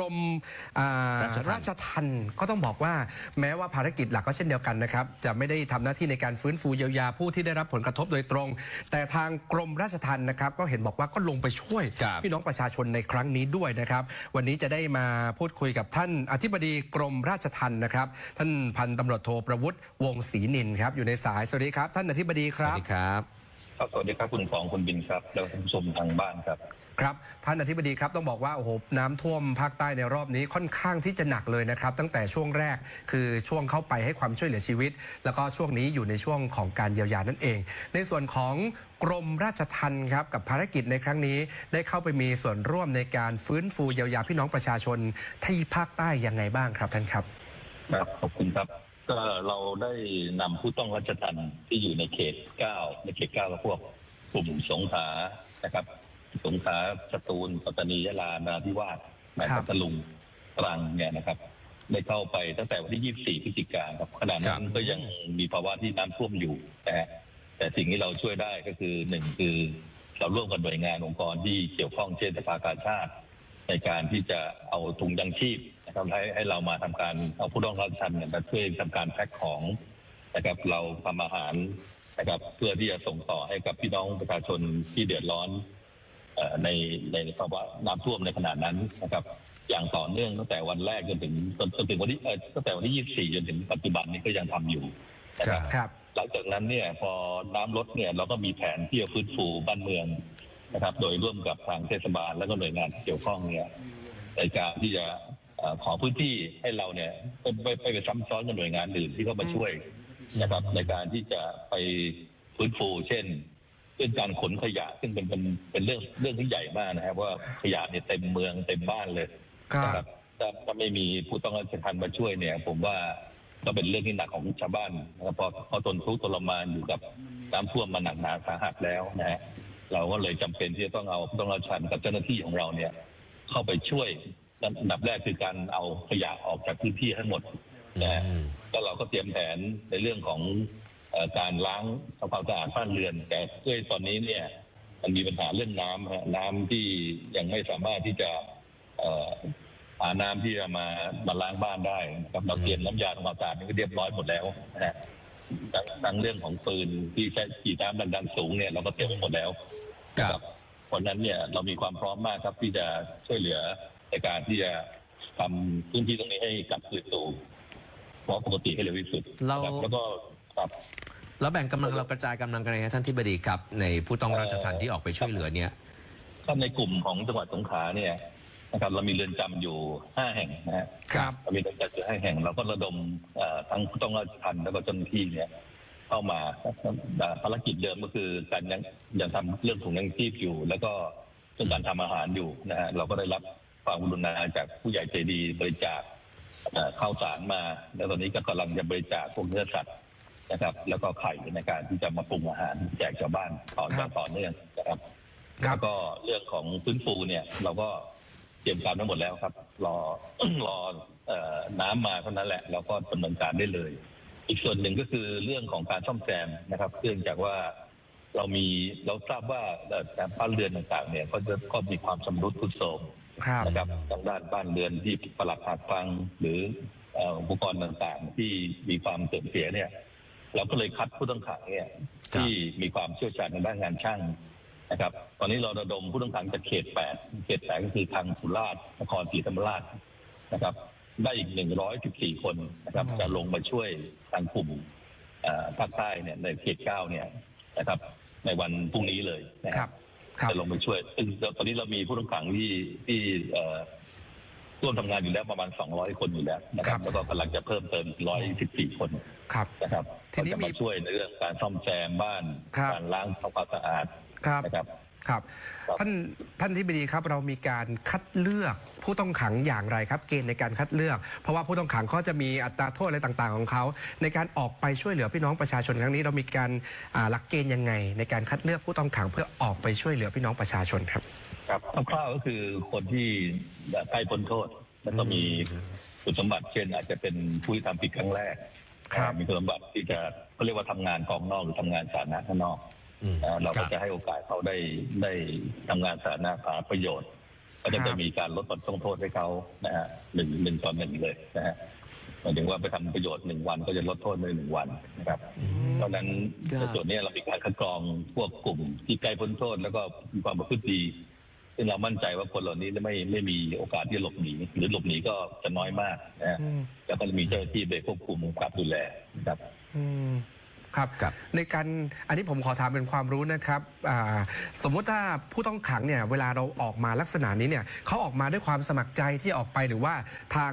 รมอ่าราชทัณฑ์ ราชทันก็ต้องบอกว่าแม้ว่าภารกิจหลักก็เช่นเดียวกันนะครับ จะไม่ได้ทำหน้าที่ในการฟื้นฟูเยียวยาผู้ที่ได้รับผลกระทบโดยตรง แต่ทางกรมราชทัณฑ์นะครับ ก็เห็นบอกว่าก็ลงไปช่วยครับ พี่น้องประชาชนในครั้งนี้ด้วยนะครับ วันนี้จะได้มาพูดคุยกับท่านอธิบดีกรมราชทัณฑ์นะครับ ท่านพันตำรวจโทประวุฒิวงศรีนินครับอยู่ในสายสวัสดีครับ ท่านอธิบดีคสวัรัสบดีครับ ครับสวัสดีครับคุณฟองคุณบินครับ แล้วท่านผู้ชมทางบ้านครับ ครับ ท่านอธิบดีครับต้องบอกว่าโอ้โหน้ำท่วมภาคใต้ในรอบนี้ค่อนข้างที่จะหนักเลยนะครับ ตั้งแต่ช่วงแรกคือช่วงเข้าไปให้ความช่วยเหลือชีวิต แล้วก็ช่วงนี้อยู่ในช่วงของการเยียวยานั่นเอง ในส่วนของกรมราชทัณฑ์ครับกับภารกิจในครั้งนี้ได้เข้าไปมีส่วนร่วมในการฟื้นฟูเยียวยาพี่น้องประชาชนที่ภาคใต้ยังไงบ้างครับท่านครับ ครับขอบคุณครับ ก็เราได้นำผู้ต้องราชทันที่อยู่ในเขต9ในเขต9ก็พวกกลุ่มสงขลานะครับ สงขลาสตูลปัตตานียะลานาธิวาสครัพับทลุงตรังเนี่ยนะครับได้เข้าไปตั้งแต่วันที่ 24 พฤศจิกายนครับขณะนั้นก็ยังมีภาวะที่น้ำท่วมอยู่นะฮะแต่สิ่งที่เราช่วยได้ก็คือหนึ่งคือเราร่วมกับหน่วยงานองค์กรที่เกี่ยวข้องเช่นสภากาชาติ ในการที่จะเอาถุงยังชีพ นะครับให้ให้เรามาทำการเอาผู้ต้องรับชันเนี่ยมาช่วยทำการแพ็คของนะครับเราทำอาหารนะครับ เพื่อที่จะส่งต่อให้กับพี่น้องประชาชนที่เดือดร้อนเอ่อในในภาวะน้ำท่วมในขณะนั้นนะครับ อย่างต่อเนื่องตั้งแต่วันแรกจนถึงจนจนถึงวันที่เอ่อตั้งแต่วันที่ 24 จนถึงปัจจุบันนี้ก็ยังทำอยู่นะครับครับหลังจากนั้นเนี่ยพอน้ำลดเนี่ยเราก็มีแผนที่จะฟื้นฟูบ้านเมืองนะครับ โดยร่วมกับทางเทศบาลและก็หน่วยงานที่เกี่ยวข้องเนี่ยในการที่จะเอ่อ ขอพื้นที่ให้เราเนี่ยไม่ไม่ไม่ไปซ้ำซ้อนกับหน่วยงานอื่นที่เข้ามาช่วยนะครับ ในการที่จะไปฟื้นฟู เช่นเรื่องการขนขยะซึ่งเป็นเป็นเป็นเรื่องเรื่องที่ใหญ่มากนะครับ ว่าขยะเนี่ยเต็มเมืองเต็มบ้านเลยครับนะครับถ้าถ้าไม่มีผู้ต้องราชทันมาช่วยเนี่ย ผมว่าก็เป็นเรื่องที่หนักของชาวบ้านนะครับเพราะเขาทนทุกข์ทรมานอยู่กับน้ำท่วมมาหนักหนาสาหัสแล้วนะฮะเราก็เลยจำเป็นที่จะต้องเอาผู้ต้องราชทันกับเจ้าหน้าที่ของเราเนี่ย เข้าไปช่วย อันดับแรกคือการเอาขยะออกจากพื้นที่ให้หมดนะฮะอืมก็เราก็เตรียมแผนในเรื่องของเอ่อการล้างทำความสะอาดบ้านเรือน แต่ด้วยตอนนี้เนี่ย มันมีปัญหาเรื่องน้ำฮะน้ำที่ยังไม่สามารถที่จะเอ่อหาน้ำที่จะมามาล้างบ้านได้นะครับเราเตรียมน้ำยาทำความสะอาดนี่ก็เรียบร้อยหมดแล้วนะฮะทั้งทั้งเรื่องของปืนที่ใช้ฉีดน้ำดันๆสูงเนี่ยเราก็เตรียมไว้หมดแล้วครับเพราะฉะนั้นเนี่ยเรามีความพร้อมมากครับที่จะช่วยเหลือ ในการที่จะทำพื้นที่ตรงนี้ให้กลับคืนสู่ภาวะปกติให้เร็วที่สุดเรานะครับแล้วก็ครับ แล้วแบ่งกำลังเรากระจายกำลังกันยังไงท่านที่บดีครับ ในผู้ต้องราชทันที่ออกไปช่วยเหลือเนี่ยถ้าในกลุ่มของจังหวัดสงขลาเนี่ยนะครับเรามีเรือนจำอยู่ห้าแห่งนะฮะครับ เรามีเรือนจำอยู่ห้าแห่ง เราก็ระดมเอ่อทั้งผู้ต้องราชทันแล้วก็เจ้าหน้าที่เนี่ยเข้ามาภารกิจเดิมก็คือการยังยังทำเรื่องถุงยังชีพอยู่ แล้วก็เรื่องการทำอาหารอยู่นะฮะเราก็ได้รับ ความกรุณาจากผู้ใหญ่ใจดีบริจาคเอ่อข้าวสารมา แล้วตอนนี้ก็กำลังจะบริจาคพวกเนื้อสัตว์นะครับ แล้วก็ไข่ในการที่จะมาปรุงอาหารแจกชาวบ้านต่อครับต่อเนื่องนะครับครัแล้บวก็เรื่องของฟื้นฟูเนี่ย เราก็เตรียมการไว้หมดแล้วครับ รอรอเอ่อน้ำมาเท่านั้นแหละ เราก็ดำเนินการได้เลย อีกส่วนหนึ่งก็คือเรื่องของการซ่อมแซมนะครับเนื่องจากว่าเรามีเราทราบว่าเอ่อตามบ้านเรือนต่างๆเนี่ย ก็จะก็มีความชำรุดทรุดโทรม ครับ นะครับทางด้านบ้านเรือนที่ปลักหักพังหรือเอ่ออุปกรณ์ต่างๆ ที่มีความเสื่อมเสียเนี่ย เราก็เลยคัดผู้ต้องขังเนี่ยที่มีความเชี่ยวชาญในด้านงานช่างนะครับ ตอนนี้เราระดมผู้ต้องขังจากเขตแปดเขตแปดก็คือทางสุราษฎร์นครศรีธรรมราชนะครับ ได้อีกหนึ่งร้อยสิบสี่คนนะครับ จะลงมาช่วยทางกลุ่มเอ่อภาคใต้เนี่ยในเขตเก้าเนี่ยนะครับ ในวันพรุ่งนี้เลยนะคครัรับ บ ครับ จะลงไปช่วยซึ่งตอนนี้เรามีผู้ต้องขังที่ที่เอ่อร่วมทำงานอยู่แล้วประมาณ 200 คนอยู่แล้วนะครับแล้วก็กำลังจะเพิ่มเติมอีก114 คนครับ นะครับทีนี้ก็จะมีมาช่วยในเรื่องการซ่อมแซมบ้าน ครับ การล้างทำความสะอาดครับ นะครับ ครับครับท่านท่านที่บดีครับเรามีการคัดเลือกผู้ต้องขังอย่างไรครับ เกณฑ์ในการคัดเลือก เพราะว่าผู้ต้องขังเขาจะมีอัตราโทษอะไรต่างๆของเขา ในการออกไปช่วยเหลือพี่น้องประชาชนครั้งนี้ เรามีการอ่าหลักเกณฑ์ยังไง ในการคัดเลือกผู้ต้องขังเพื่อออกไปช่วยเหลือพี่น้องประชาชนครับ ครับคร่าวๆก็คือคนที่ใกล้พ้นโทษ แล้วก็มีคุณสมบัติเช่น อาจจะเป็นผู้ที่ทำผิดครั้งแรกครับ มีคุณสมบัติที่จะเขาเรียกว่าทำงานกองนอกหรือทำงานสาธารณะข้างนอกอืมนะ เราครัก็บจะให้โอกาสเขาได้ได้ทำงานสาธารณะหาประโยชน์ ก็จะครัจะบมีการลดบทลงโทษให้เขานะฮะหนึ่งหนึ่งต่อหนึ่งเลยนะฮะหมายถึงว่าไปทำประโยชน์หนึ่งวันก็จะลดโทษในหนึ่งวันนะครับเพราะฉะนั้นครับในส่วนนี้เรามีการคัดกรองพวกกลุ่มที่ใกล้พ้นโทษแล้วก็มีความประพฤติดีซึ่งเรามั่นใจว่าคนเหล่านี้ไม่ไม่มีโอกาสที่จะหลบหนีหรือหลบหนีก็จะน้อยมากนะฮะอืมแล้วก็จะมีเจ้าหน้าที่ไปควบคุมกำกับดูแลนะครับอืม ครับครับ ในการอันนี้ผมขอถามเป็นความรู้นะครับอ่าสมมุติถ้าผู้ต้องขังเนี่ยเวลาเราออกมาลักษณะนี้เนี่ยเขาออกมาด้วยความสมัครใจที่ออกไปหรือว่าทาง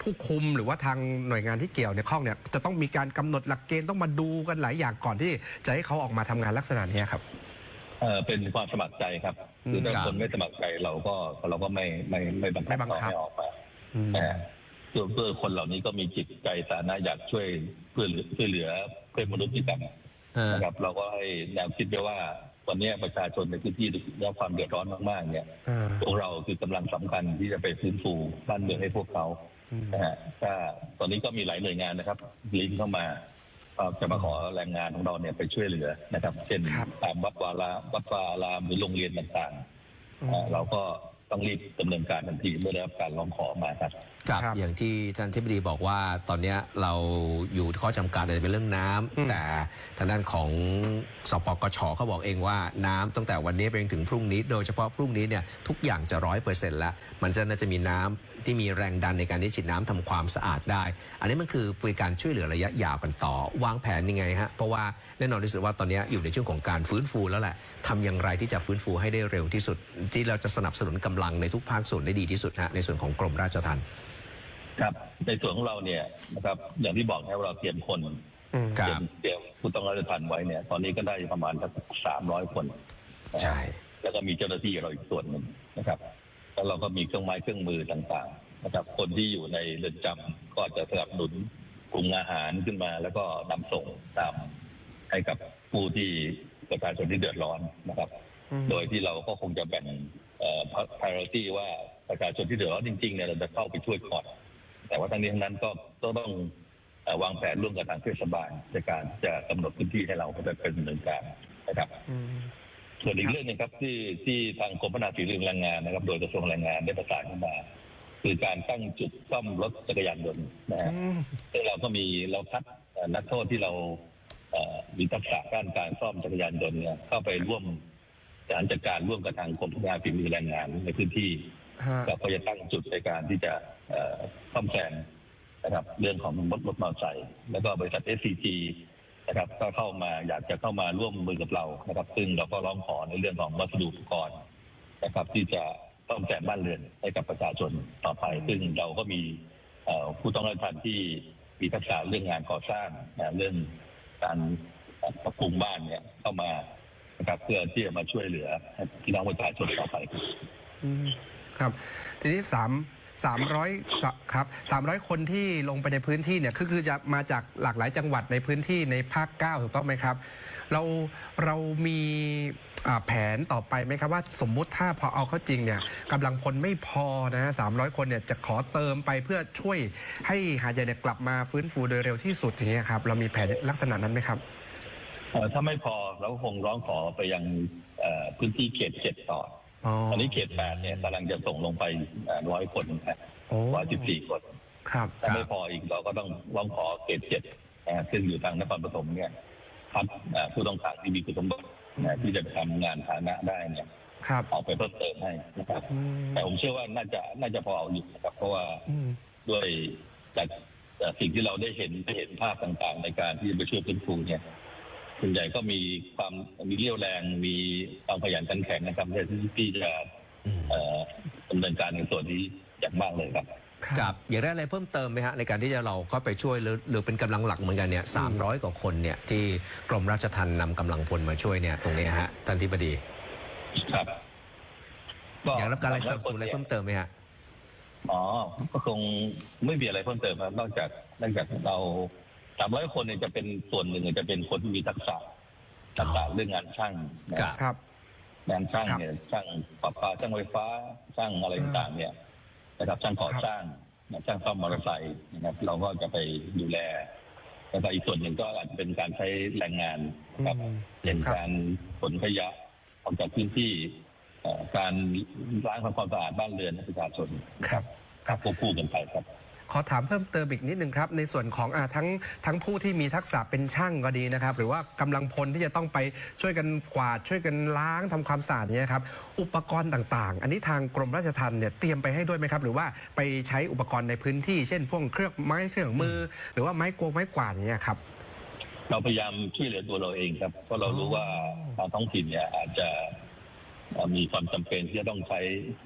ผู้คุมหรือว่าทางหน่วยงานที่เกี่ยวในข้องเนี่ยจะต้องมีการกำหนดหลักเกณฑ์ต้องมาดูกันหลายอย่างก่อนที่จะให้เขาออกมาทำงานลักษณะนี้ครับ เอ่อเป็นความสมัครใจครับคือถ้าครับคนไม่สมัครใจเราก็เราก็ไม่ไม่ไม่บังคับไม่บังคับ เขาให้ออกมาอืม นะฮะ ส่วนเพื่อคนเหล่านี้ก็มีจิตใจสาธารณะอยากช่วยเพื่อเหลือช่วยเหลือเพื่อนมนุษย์ด้วยกันเออนะครับ เราก็ให้แนวคิดไปว่าวันนี้ประชาชนในพื้นที่ได้รับความเดือดร้อนมากๆเนี่ยอ่าพวกเราคือกำลังสำคัญที่จะไปฟื้นฟูบ้านเมืองให้พวกเขานะฮะถ้าตอนนี้ก็มีหลายหน่วยงานนะครับลิงก์เข้ามาก็จะมาขอแรงงานของเราเนี่ยไปช่วยเหลือนะครับ เช่นครับตามวัดวาลาวัดวาอารามหรือโรงเรียนต่างๆอ่าเราก็ต้องรีบดำเนินการทันทีเมื่อได้รับการร้องขอมาครับครับครับอย่างที่ท่านทิบดีบอกว่าตอนเนี้ยเราอยู่ข้อจำกัดอะไรเป็นเรื่องน้ำอืมแต่ทางด้านของสปกชเขาบอกเองว่าน้ำตั้งแต่วันนี้ไปจนถึงพรุ่งนี้ โดยเฉพาะพรุ่งนี้เนี่ยทุกอย่างจะร้อยเปอร์เซ็นต์แล้วมันจะน่าจะมีน้ำ ที่มีแรงดันในการที่ฉีดน้ำทำความสะอาดได้ อันนี้มันคือเป็นการช่วยเหลือระยะยาวกันต่อ วางแผนยังไงฮะเพราะว่าแน่นอนที่สุดว่าตอนเนี้ยอยู่ในช่วงของการฟื้นฟูแล้วแหละทำอย่างไรที่จะฟื้นฟูให้ได้เร็วที่สุด ที่เราจะสนับสนุนกำลังในทุกภาคส่วนได้ดีที่สุดฮะในส่วนของกรมราชทัณฑ์ครับ ในส่วนของเราเนี่ยนะครับอย่างที่บอกนะว่าเราเตรียมคนอืมคเตรัรียบมเตรียมผู้ต้องราชทันไว้เนี่ยตอนนี้ก็ได้ประมาณสักสามร้อยคนนะใช่แล้วก็มีเจ้าหน้าที่เราอีกส่วนหนึ่งนะครับ แล้วเราก็มีเครื่องไม้เครื่องมือต่างๆนะครับคนที่อยู่ในเรือนจำก็จะสนับสนุนกลุ่มอาหารขึ้นมา แล้วก็นำส่งตามให้กับผู้ที่ประชาชนที่เดือดร้อนนะครับอืมโดยที่เราก็คงจะแบ่งเอ่อ priority ว่าประชาชนที่เดือดร้อนจริงๆเนี่ยเราจะเข้าไปช่วยก่อน แต่ว่าทั้งนี้ทั้งนั้นก็ต้องต้องเอ่อวางแผนร่วมกับทางเทศบาลในการจะกำหนดพื้นที่ให้เราก็จะเป็นดำเนินการนะครับอืม ส่วนอีกเรื่องหนึงครับที่ที่ทางกรมพัฒนาฝีมือแรงงานนะครับ โดยกระทรวงแรงงานได้ประสานเข้ามา คือการตั้งจุดซ่อมรถจักรยานยนต์นะฮะ อืม ซึ่งเราก็มีเราคัดเอ่อนักโทษที่เราเอ่อมีทักษะด้านการซ่อมจักรยานยนต์เนี่ยเข้าไปร่วมการจัดการร่วมกับทางกรมพัฒนาฝีมือแรงงานในพื้นที่ฮะ เราก็จะตั้งจุดในการที่จะเอ่อซ่อมแซมนะครับ เรื่องของรถรถมอเตอร์ไซค์แล้วก็บริษัท SCG นะครับก็เข้ามาอยากจะเข้ามาร่วมมือกับเรานะครับ ซึ่งเราก็ร้องขอในเรื่องของวัสดุอุปกรณ์นะครับ ที่จะซ่อมแซมบ้านเรือนให้กับประชาชนต่อไป ซึ่งเราก็มีผู้ต้องรับทันที่มีทักษะเรื่องงานก่อสร้างนะเรื่องการปรับปรุงบ้านเนี่ยเข้ามานะครับเพื่อที่จะมาช่วยเหลือพี่น้องประชาชนต่อไปครับ ทีนี้สาม สามร้อยครับสามร้อยคนที่ลงไปในพื้นที่เนี่ยคือคือจะมาจากหลากหลายจังหวัดในพื้นที่ในภาคเก้าถูกต้องไหมครับ เราเรามีอ่าแผนต่อไปไหมครับว่าสมมุติถ้าพอเอาเข้าจริงเนี่ยกำลังพลไม่พอนะสามร้อยคนเนี่ยจะขอเติมไปเพื่อช่วยให้หาดใหญ่เนี่ยกลับมาฟื้นฟูโดยเร็วที่สุดอย่างเงี้ยครับเรามีแผนลักษณะนั้นไหมครับ เอ่อถ้าไม่พอเราก็คงร้องขอไปยังเอ่อพื้นที่เขตเจ็ดต่อ อ๋อตอนนี้เขตแปดเนี่ยกำลังจะส่งลงไปร้อยคนนะโอ้ร้อยสิบสี่คนครับถ้าไม่พออีกเราก็ต้องร้องขอเขตเจ็ดนะฮะซึ่งอยู่ทางนครปฐมเนี่ยคัดเอ่อผู้ต้องขังที่มีคุณสมบัตินะที่จะไปทำงานฐานะได้เนี่ยครับออกไปเพิ่มเติมให้นะครับอืมแต่ผมเชื่อว่าน่าจะน่าจะพอเอาอยู่นะครับ เพราะว่าอืมด้วยจากจากสิ่งที่เราได้เห็นได้เห็นภาพต่างๆ ในการที่จะไปช่วยฟื้นฟูเนี่ย ส่วนใหญ่ก็มีความมีเรี่ยวแรงมีความขยันขันแข็งนะครับที่ที่จะอืมเอ่อดำเนินการในส่วนนี้อย่างมากเลยครับครับอยากได้อะไรเพิ่มเติมไหมฮะในการที่จะเราเข้าไปช่วยหรือหรือเป็นกำลังหลักเหมือนกันเนี่ยสามร้อยกว่าคนเนี่ยที่กรมราชทัณฑ์นำกำลังพลมาช่วยเนี่ยตรงนี้ฮะท่านทิบดี ครับอยากรับการอะไรสนับสนุนอะไรเพิ่มเติมไหมฮะอ๋อก็คงไม่มีอะไรเพิ่มเติมครับนอกจากนอกจากเรา สามร้อยคนเนี่ยจะเป็นส่วนหนึ่งจะเป็นคนที่มีทักษะทักษะเรื่องงานช่างนะครับครับ งานช่างครับเนี่ยช่างปรับปาช่างไฟฟ้าช่างอะไรต่างๆเนี่ยนะครับช่างก่อครับสร้างนะช่างซ่อมมอเตอร์ไซค์นะครับ เราก็จะไปดูแลแล้วก็อีกส่วนหนึ่งก็อาจจะเป็นการใช้แรงงานนะครับอืมเป็นครับการขนขยะออกจากพื้นที่เอ่อการล้างทำความสะอาดบ้านเรือนให้ประชาชนครับ ครับควบคู่กันไปครับ ขอถามเพิ่มเติมอีกนิดนึงครับ ในส่วนของอาทั้งทั้งผู้ที่มีทักษะเป็นช่างก็ดีนะครับ หรือว่ากำลังพลที่จะต้องไปช่วยกันกวาดช่วยกันล้างทำความสะอาดเนี่ยครับอุปกรณ์ต่างๆ อันนี้ทางกรมราชทัณฑ์เนี่ยเตรียมไปให้ด้วยไหมครับ หรือว่าไปใช้อุปกรณ์ในพื้นที่ เช่นพวกเครื่องไม้เครื่องมือ หรือว่าไม้กวงไม้กวาดอย่างเงี้ยครับเราพยายามช่วยเหลือตัวเราเองครับเพราะเรารู้ว่าทางท้องถิ่นเนี่ยอาจจะเอ่อมีความจำเป็นที่จะต้องใช้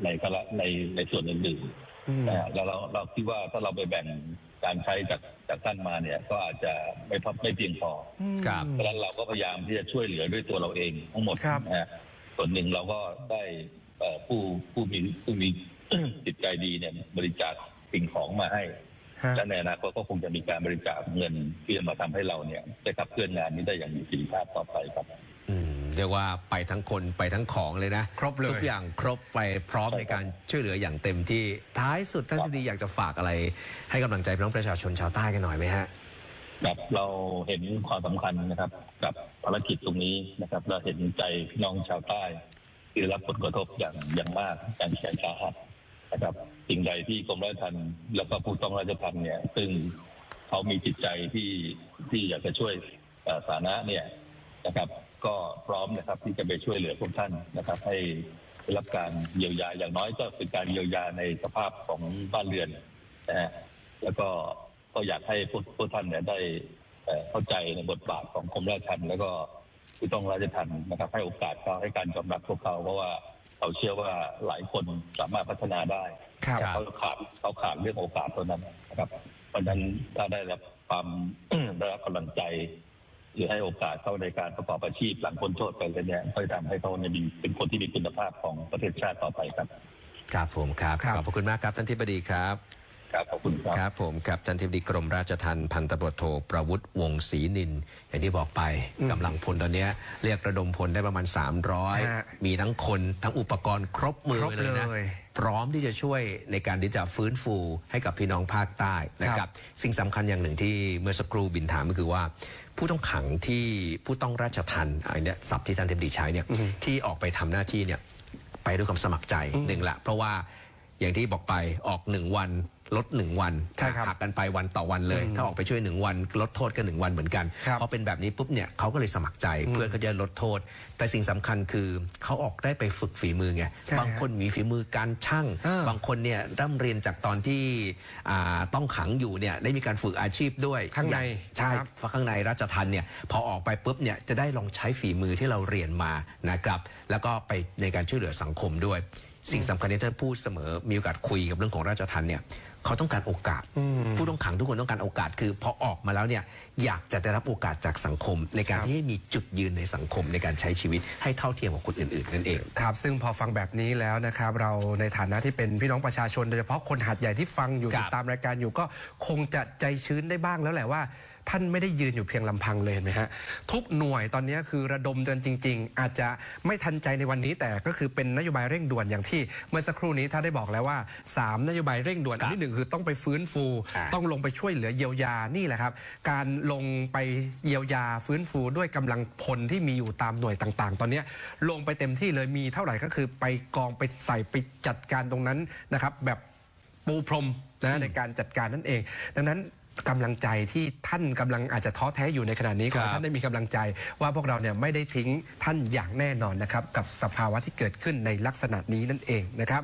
ในกระในในส่วนอื่นอืมๆนะฮะ แล้วเราเราคิดว่าถ้าเราไปแบ่งการใช้จากจากท่านมาเนี่ย ก็อาจจะไม่พอไม่เพียงพอครับเพราะฉะนั้นเราก็พยายามที่จะช่วยเหลือด้วยตัวเราเองทั้งหมดครับนะฮะส่วนหนึ่งเราก็ได้เอ่อผู้ผู้มีผู้มีจิตใจดีเนี่ยบริจาคสิ่งของมาให้ฮะและในอนาคตก็คงจะมีการบริจาคเงินที่จะมาทำให้เราเนี่ยได้ขับเคลื่อนงานนี้ได้อย่างมีประสิทธิภาพต่อไปครับอืม เรียกว่าไปทั้งคนไปทั้งของเลยนะครบเลยทุกอย่างครบไปพร้อมใช่ในครับการช่วยเหลืออย่างเต็มที่ท้ายสุดท่านที่ดีอยากจะฝากอะไร ให้กำลังใจพี่น้องประชาชนชาวใต้กันหน่อยไหมฮะครับเราเห็นความสำคัญนะครับ กับภารกิจตรงนี้นะครับ เราเห็นใจพี่น้องชาวใต้ที่ได้รับผลกระทบอย่างอย่างมากอย่างแสนสาหัสนะครับสิ่งใดที่กรมราชทัณฑ์แล้วก็ผู้ต้องราชทัณฑ์เนี่ย ซึ่งเขามีจิตใจที่ที่อยากจะช่วยเอ่อสาธารณะเนี่ย นะครับ ก็พร้อมนะครับที่จะไปช่วยเหลือพวกท่านนะครับ ให้ได้รับการเยียวยาอย่างน้อยก็เป็นการเยียวยาในสภาพของบ้านเรือนนะฮะแล้วก็ก็อยากให้พวกพวกท่านเนี่ยได้เอ่อเข้าใจในบทบาทของกรมราชทัณฑ์แล้วก็ผู้ต้องราชทัณฑ์นะครับ ให้โอกาสเขาให้การยอมรับพวกเขาเพราะว่าเราเชื่อว่าหลายคนสามารถพัฒนาได้ ครับครับเขาขาดเขาขาดเรื่องโอกาสตัวนั้นนะครับ เพราะฉะนั้นถ้าได้รับความ ได้รับกำลังใจ หรือให้โอกาสเขาในการประกอบอาชีพหลังพ้นโทษไปเลยเนี่ยก็จะทำให้เขาเนี่ยมีเป็นคนที่มีคุณภาพของประเทศชาติต่อไปครับ ครับผมครับครับ ขอบพระคุณมากครับท่านที่ปดีครับ ครับขอบคุณครับครับผมครับท่านทิบดีกรมราชทัณฑ์พันตำรวจโทประวุฒิวงศรีนิน อย่างที่บอกไปกำลังพลตอนเนี้ยเรียกระดมพลได้ประมาณ ฮะ300 มีทั้งคนทั้งอุปกรณ์ครบมือครบเลยนะ เลย พร้อมที่จะช่วยในการที่จะฟื้นฟูให้กับพี่น้องภาคใต้นะคครัรับบสิ่งสำคัญอย่างหนึ่งที่เมื่อสักครู่บินถามก็คือว่า ผู้ต้องขังที่ผู้ต้องราชทัณฑ์อันเนี้ยศัพท์ที่ท่านเทพดีใช้เนี่ยที่ออกไปทำหน้าที่เนี่ยไปด้วยความสมัครใจหนึ่งละเพราะว่าอย่างที่บอกไปออกหนึ่งวัน ลดหนึ่งวันใช่ครับหักกันไปวันต่อวันเลย ถ้าออกไปช่วยหนึ่งวันลดโทษกันหนึ่งวันเหมือนกันครับพอเป็นแบบนี้ปุ๊บเนี่ยเขาก็เลยสมัครใจเพื่อเขาจะลดโทษ แต่สิ่งสำคัญคือเขาออกได้ไปฝึกฝีมือไงใช่บางคนมีฝีมือการช่างเออบางคนเนี่ยร่ำเรียนจากตอนที่อ่าต้องขังอยู่เนี่ยได้มีการฝึกอาชีพด้วยข้างในใช่ครับเพราะข้างในราชทันเนี่ยพอออกไปปุ๊บเนี่ยจะได้ลองใช้ฝีมือที่เราเรียนมานะครับ แล้วก็ไปในการช่วยเหลือสังคมด้วย สิ่งสำคัญที่ท่านพูดเสมอมีโอกาสคุยกับเรื่องของราชทันเนี่ย เขาต้องการโอกาส ผู้ต้องขังทุกคนต้องการโอกาสคือพอออกมาแล้วเนี่ยอยากจะได้รับโอกาสจากสังคม ในการครับที่ให้มีจุดยืนในสังคมในการใช้ชีวิตให้เท่าเทียมกับคนอื่นๆนั่นเองครับซึ่งพอฟังแบบนี้แล้วนะครับเราในฐานะที่เป็นพี่น้องประชาชนโดยเฉพาะคนหัดใหญ่ที่ฟังอยู่ครับติดตามรายการอยู่ก็คงจะใจชื้นได้บ้างแล้วแหละว่า ท่านไม่ได้ยืนอยู่เพียงลำพังเลยเห็นไหมฮะทุกหน่วยตอนนี้คือระดมเดินจริง ๆ อาจจะไม่ทันใจในวันนี้ แต่ก็คือเป็นนโยบายเร่งด่วนอย่างที่เมื่อสักครู่นี้ท่านได้บอกแล้วว่าสามนโยบายเร่งด่วนอันที่หนึ่งคือต้องไปฟื้นฟูอ่าต้องลงไปช่วยเหลือเยียวยานี่แหละครับ การลงไปเยียวยาฟื้นฟูด้วยกำลังพลที่มีอยู่ตามหน่วยต่างๆ ตอนเนี้ยลงไปเต็มที่เลยมีเท่าไหร่ก็คือไปกองไปใส่ไปจัดการตรงนั้นนะครับแบบปูพรมนะในการจัดการนั่นเอง ดังนั้น กำลังใจที่ท่านกำลังอาจจะท้อแท้อยู่ในขณะนี้ขอให้ครับท่านได้มีกำลังใจ ว่าพวกเราเนี่ยไม่ได้ทิ้งท่านอย่างแน่นอนนะครับกับสภาวะที่เกิดขึ้นในลักษณะนี้นั่นเองนะครับ